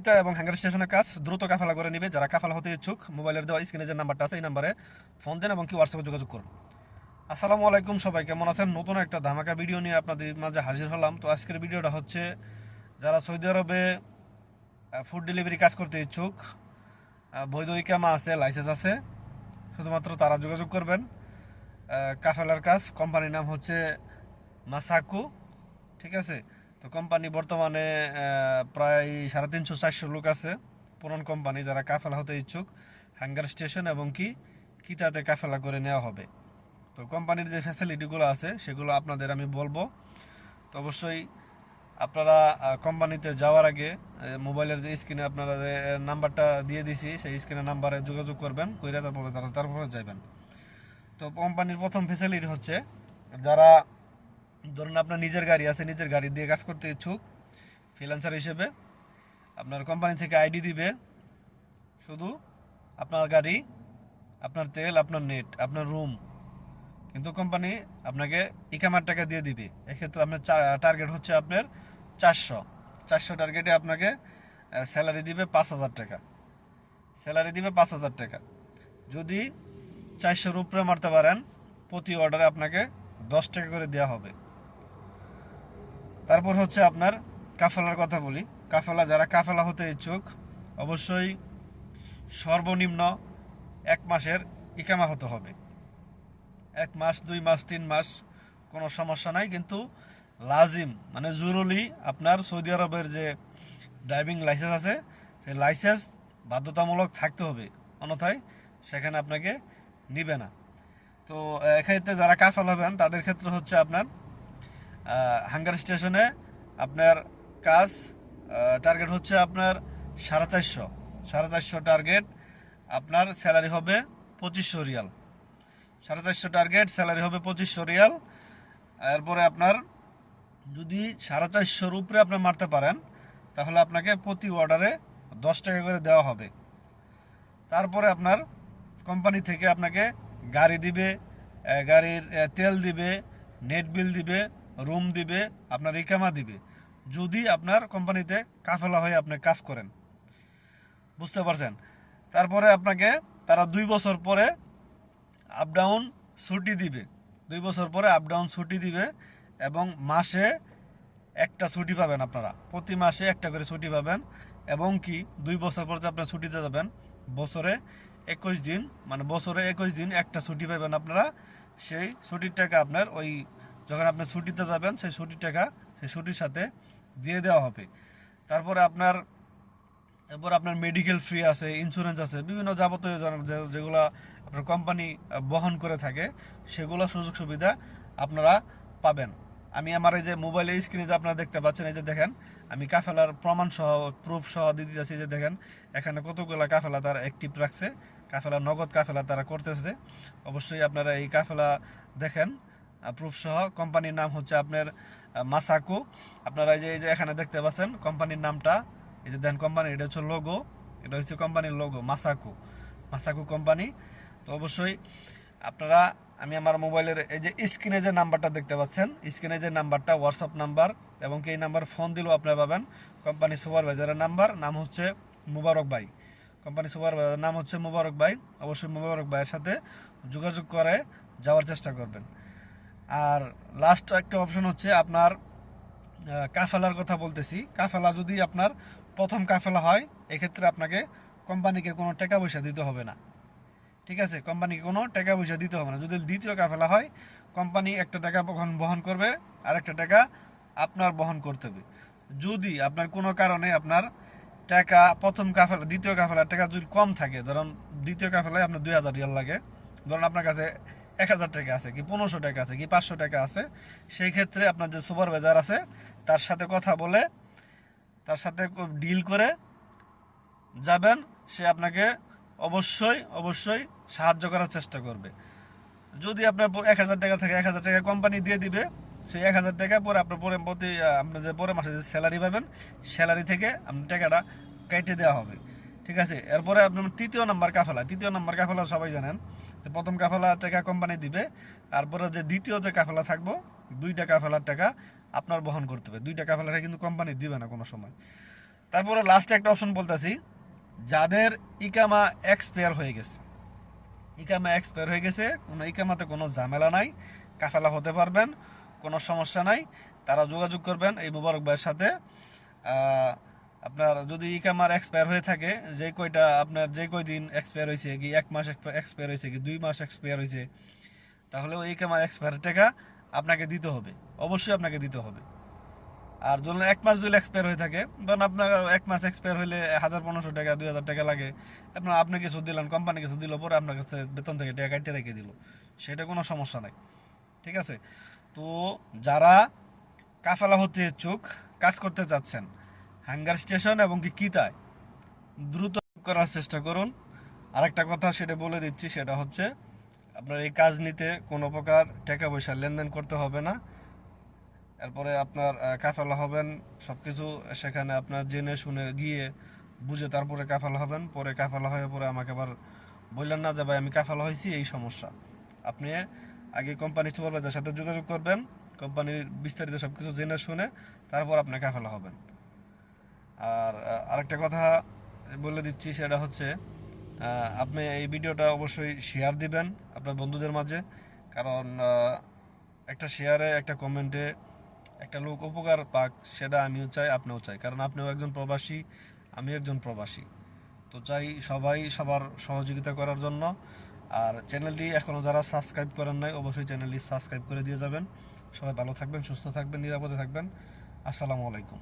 ইতা এবং হ্যাঙ্গার স্টেশনের কাজ দ্রুত কাফালা করে নিবে। যারা কাফালা হতে ইচ্ছুক মোবাইলের দেওয়া স্ক্রিনে যে নাম্বারটা আছে, এই নাম্বারে ফোন দেন এবং কি হোয়াটসঅ্যাপে যোগাযোগ করুন। আসসালামু আলাইকুম সবাই, কেমন আছেন? নতুন একটা ধামাকা ভিডিও নিয়ে আপনাদের মাঝে হাজির হলাম। তো আজকের ভিডিওটা হচ্ছে, যারা সৌদি আরবে ফুড ডেলিভারি কাজ করতে ইচ্ছুক বৈধ ইকামা আছে লাইসেন্স আছে, শুধুমাত্র তারা যোগাযোগ করবেন। কাফেলার কাজ কোম্পানির নাম হচ্ছে মাসাকু, ঠিক আছে? তো কোম্পানি বর্তমানে প্রায় সাড়ে তিনশো, চারশো লোক আছে। পুরন কোম্পানি যারা কাফেলা হতে ইচ্ছুক হ্যাঙ্গার স্টেশন এবং কি, কিতাতে কাফেলা করে নেওয়া হবে। তো কোম্পানির যে ফ্যাসিলিটিগুলো আছে, সেগুলো আপনাদের আমি বলব। তো অবশ্যই আপনারা কোম্পানিতে যাওয়ার আগে মোবাইলের যে স্ক্রিনে আপনারা যে নাম্বারটা দিয়ে দিছি, সেই স্ক্রিনের নাম্বারে যোগাযোগ করবেন, কইরা তারপরে তারা তারপরে যাবেন তো কোম্পানির প্রথম ফেসিলিটি হচ্ছে, যারা ধরুন আপনার নিজের গাড়ি আছে, নিজের গাড়ি দিয়ে কাজ করতে ইচ্ছুক ফ্রিল্যান্সার হিসেবে, আপনার কোম্পানি থেকে আইডি দিবে, শুধু আপনার গাড়ি, আপনার তেল, আপনার নেট আপনার রুম কিন্তু কোম্পানি আপনাকে ইকামার টাকা দিয়ে দিবে। এক্ষেত্রে আপনার টার্গেট হচ্ছে আপনার চারশো। চারশো টার্গেটে আপনাকে স্যালারি দিবে পাঁচ হাজার টাকা। স্যালারি দিবে পাঁচ হাজার টাকা। যদি চারশোর উপরে মারতে পারেন, প্রতি অর্ডারে আপনাকে দশ টাকা করে দেওয়া হবে। তারপর হচ্ছে আপনার কাফেলার কথা বলি। কাফেলা, যারা কাফেলা হতে ইচ্ছুক, অবশ্যই সর্বনিম্ন এক মাসের ইকামা হতে হবে। এক মাস, দুই মাস, তিন মাস কোনো সমস্যা নাই, কিন্তু লাজিম মানে জরুরি আপনার সৌদি আরবের যে ড্রাইভিং লাইসেন্স আছে, সেই লাইসেন্স বাধ্যতামূলক থাকতে হবে। অন্যথায় সেখানে আপনাকে নিবে না। তো এক্ষেত্রে যারা কাফেল হবেন, তাদের ক্ষেত্রে হচ্ছে আপনার হাঙ্গার স্টেশনে আপনার কাজ টার্গেট হচ্ছে আপনার সাড়ে চারশো। সাড়ে চারশো টার্গেট আপনার স্যালারি হবে পঁচিশশো রিয়াল। সাড়ে চারশো টার্গেট স্যালারি হবে পঁচিশশো রিয়াল। এরপরে আপনার যদি সাড়ে চারশোর উপরে আপনি মারতে পারেন, তাহলে আপনাকে প্রতি অর্ডারে দশ টাকা করে দেওয়া হবে। তারপরে আপনার কোম্পানি থেকে আপনাকে গাড়ি দিবে গাড়ির তেল দিবে নেট বিল দিবে রুম দিবে, আপনার ইকামা দিবে। যদি আপনার কোম্পানিতে কাফেলা হয়ে আপনি কাজ করেন। বুঝতে পারছেন? তারপরে আপনাকে তারা দুই বছর পরে আপ ডাউন ছুটি দিবে। দুই বছর পরে আপ ডাউন ছুটি দিবে এবং মাসে একটা ছুটি পাবেন আপনারা। প্রতি মাসে একটা করে ছুটি পাবেন এবং কি দুই বছর পর যে আপনার ছুটিতে যাবেন, বছরে একুশ দিন মানে বছরে একুশ দিন একটা ছুটি পাবেন আপনারা। সেই ছুটির টাকা আপনার ওই যখন আপনি ছুটিতে যাবেন, সেই ছুটির টাকা, সেই ছুটির সাথে দিয়ে দেওয়া হবে। তারপরে আপনার, এরপর আপনার মেডিকেল ফ্রি আছে ইন্স্যুরেন্স আছে, বিভিন্ন যাবতীয় যেগুলো আপনার কোম্পানি বহন করে থাকে, সেগুলো সুযোগ সুবিধা আপনারা পাবেন। আমি আমার এই যে মোবাইলের স্ক্রিনে যে আপনারা দেখতে পাচ্ছেন, এই যে দেখেন, আমি কাফেলার প্রমাণ সহ প্রুফ সহ দিয়ে দিতেছি যে দেখেন, এখানে কতগুলো কাফেলা তারা অ্যাক্টিভ রাখছে, কাফেলা, নগদ কাফেলা তারা করতেছে। অবশ্যই আপনারা এই কাফেলা দেখেন প্রুফ সহ। কোম্পানির নাম হচ্ছে আপনার মাসাকো আপনারা এই যে এই যে এখানে দেখতে পাচ্ছেন কোম্পানির নামটা। এই যে দেন কোম্পানি এটা হচ্ছে লোগো এটা হচ্ছে কোম্পানির লোগো মাসাকু মাসাকু কোম্পানি তো অবশ্যই আপনারা, আমি আমার মোবাইলের এই যে স্ক্রিনে যে নাম্বারটা দেখতে পাচ্ছেন স্ক্রিনে যে নাম্বারটা হোয়াটসঅ্যাপ নাম্বার এবং এই নাম্বার ফোন দিলেও আপনারা পাবেন। কোম্পানি সুপারভাইজারের নাম্বার, নাম হচ্ছে মুবারক ভাই। কোম্পানি সুপারভাইজার নাম হচ্ছে মুবারক ভাই। অবশ্যই মুবারক ভাইয়ের সাথে যোগাযোগ করে যাওয়ার চেষ্টা করবেন। আর লাস্ট একটা অপশন হচ্ছে আপনার কাফেলার কথা বলতেছি। কাফেলা যদি আপনার প্রথম কাফেলা হয়, এক্ষেত্রে আপনাকে কোম্পানিকে কোনো টাকা পয়সা দিতে হবে না। ঠিক আছে? কোম্পানিকে কোনো টাকা পয়সা দিতে হবে না। যদি দ্বিতীয় কাফেলা হয়, কোম্পানি একটা টাকা বহন বহন করবে আর একটা টাকা আপনার বহন করতে হবে। যদি আপনার কোনো কারণে আপনার টাকা, প্রথম কাফেলা, দ্বিতীয় কাফেলার টাকা যদি কম থাকে, ধরুন দ্বিতীয় কাফেলায় আপনার দুই হাজার রিয়াল লাগে, ধরুন আপনার কাছে এক হাজার টাকা আছে কি পনেরোশো টাকা আছে কি পাঁচশো টাকা আছে। সেই ক্ষেত্রে আপনার যে সুপারভাইজার আছে তার সাথে কথা বলে তার সাথে ডিল করে যাবেন সে আপনাকে অবশ্যই অবশ্যই সাহায্য করার চেষ্টা করবে। যদি আপনার এক হাজার টাকা থেকে এক হাজার টাকা কোম্পানি দিয়ে দিবে সেই এক হাজার টাকা পরে আপনার পরে প্রতি আহ, আপনি যে পরে মাসে যে স্যালারি পাবেন স্যালারি থেকে আপনার টাকাটা কেটে দেওয়া হবে। ঠিক আছে? এরপরে আপনার তৃতীয় নাম্বার কাফেলা। তৃতীয় নাম্বার কাফেলা সবাই জানেন যে প্রথম কাফেলা টাকা কোম্পানি দিবে, তারপরে যে দ্বিতীয় যে কাফেলা থাকব, দুইটা কাফেলার টাকা আপনার বহন করতে হবে। দুইটা কাফেলাটা কিন্তু কোম্পানি দিবে না কোনো সময়। তারপরে লাস্টে একটা অপশন বলতেছি, যাদের ইকামা এক্সপায়ার হয়ে গেছে। ইকামা এক্সপায়ার হয়ে গেছে, কোনো ইকামাতে কোনো ঝামেলা নাই, কাফেলা হতে পারবেন, কোনো সমস্যা নাই, তারা যোগাযোগ করবেন এই মুবারক ভাইয়ের সাথে। আপনার যদি ইকামার এক্সপায়ার হয়ে থাকে, যে কয়টা আপনার যে কয় দিন এক্সপায়ার হয়েছে, কি এক মাস এক্সপায়ার হয়েছে, কি দুই মাস এক্সপায়ার হয়েছে, তাহলে ওই ইকামার এক্সপায়ার টাকা আপনাকে দিতে হবে। অবশ্যই আপনাকে দিতে হবে। আর ধরুন এক মাস যদি এক্সপায়ার হয়ে থাকে, ধরুন আপনার এক মাস এক্সপায়ার হলে হাজার পনেরোশো টাকা, দুই হাজার টাকা লাগে। আপনার, আপনি কিছু দিলেন কোম্পানি কিছু দিল পরে আপনার কাছে বেতন থেকে টাকা কাটিয়ে রেখে দিল। সেটা কোনো সমস্যা নাই। ঠিক আছে? তো যারা কাফালা হতে ইচ্ছুক, কাজ করতে চাচ্ছেন হ্যাঙ্গার স্টেশন এবং কি কিতায়। দ্রুত করার চেষ্টা করুন। আরেকটা কথা সেটা বলে দিচ্ছি, সেটা হচ্ছে আপনার এই কাজ নিতে কোনো প্রকার টাকা পয়সা লেনদেন করতে হবে না। এরপরে আপনার কাফেলা হবেন সব কিছু সেখানে আপনার জেনে শুনে গিয়ে বুঝে তারপরে কাফেলা হবেন। পরে কাফেলা হয়ে পরে আমাকে আবার বললেন, না, যে ভাই, আমি কাফেলা হয়েছি, এই সমস্যা। আপনি আগে কোম্পানি সুপারভাইজার সাথে যোগাযোগ করবেন কোম্পানির বিস্তারিত সব কিছু জেনে শুনে তারপর আপনি কাফেলা হবেন। আর আরেকটা কথা বলে দিচ্ছি, সেটা হচ্ছে আপনি এই ভিডিওটা অবশ্যই শেয়ার দিবেন আপনার বন্ধুদের মাঝে। কারণ একটা শেয়ারে একটা কমেন্টে একটা লোক উপকার পাক, সেটা আমিও চাই, আপনিও চাই। কারণ আপনিও একজন প্রবাসী, আমি একজন প্রবাসী। তো চাই সবাই সবার সহযোগিতা করার জন্য। আর চ্যানেলটি এখনও যারা সাবস্ক্রাইব করেন নাই, অবশ্যই চ্যানেলটি সাবস্ক্রাইব করে দিয়ে যাবেন। সবাই ভালো থাকবেন, সুস্থ থাকবেন, নিরাপদে থাকবেন। আসসালামু আলাইকুম।